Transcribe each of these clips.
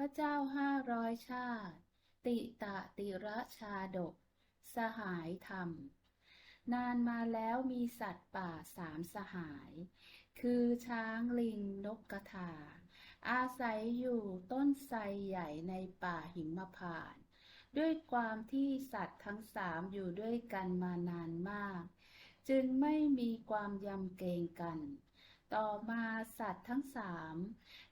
พระเจ้าห้าร้อยชาติ ติตะติระชาดก สหายธรรม นานมาแล้วมีสัตว์ป่าสามสหาย คือช้างลิงนกกระทา อาศัยอยู่ต้นไทรใหญ่ในป่าหิมพานด้วยความที่สัตว์ทั้งสามอยู่ด้วยกันมานานมาก จึงไม่มีความยำเกรงกัน ต่อมาสัตว์ทั้งสาม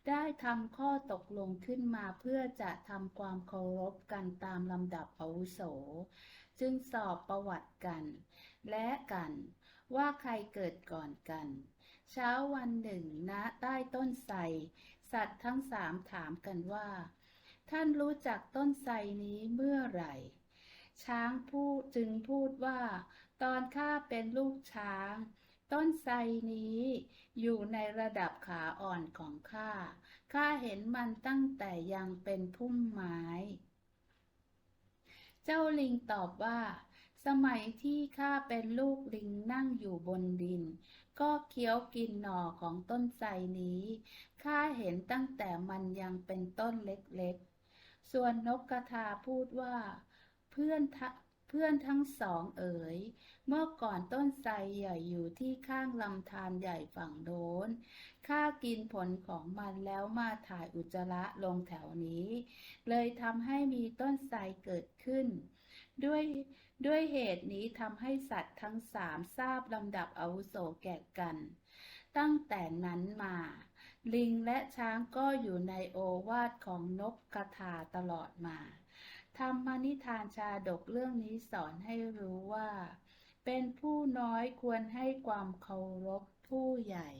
ได้ทำข้อตกลงขึ้นมาเพื่อจะทำความเคารพกันตามลำดับอาวุโส จึงสอบประวัติกัน และกันว่าใครเกิดก่อนกัน เช้าวันหนึ่งณใต้ต้นไทรสัตว์ทั้งสามถามกันว่า ท่านรู้จักต้นไทรนี้เมื่อไหร่ ช้างพูดจึงพูดว่า ตอนข้าเป็นลูกช้าง ต้นไทรนี้อยู่ในระดับขาอ่อนของข้า ข้าเห็นมันตั้งแต่ยังเป็นพุ่มไม้ เจ้าลิงตอบว่า สมัยที่ข้าเป็นลูกลิงนั่งอยู่บนดิน ก็เคี้ยวกินหน่อของต้นไทรนี้ ข้าเห็นตั้งแต่มันยังเป็นต้นเล็กๆ ส่วนนกกระทาพูดว่า เพื่อนทะเพื่อนทั้งสองเอ๋ย เมื่อก่อนต้นไทรใหญ่อยู่ที่ข้างลำธารใหญ่ฝั่งโน้น ข้ากินผลของมันแล้วมาถ่ายอุจจาระลงแถวนี้ เลยทำให้มีต้นไทรเกิดขึ้น ด้วยด้วยเหตุนี้ทำให้สัตว์ทั้งสามทราบลำดับอาวุโสแก่กัน ตั้งแต่นั้นมา ลิงและช้างก็อยู่ในโอวาทของนกกระทาตลอดมา ธรรมนิทานชาดกเรื่องนี้สอนให้รู้ว่า เป็นผู้น้อยควรให้ความเคารพผู้ใหญ่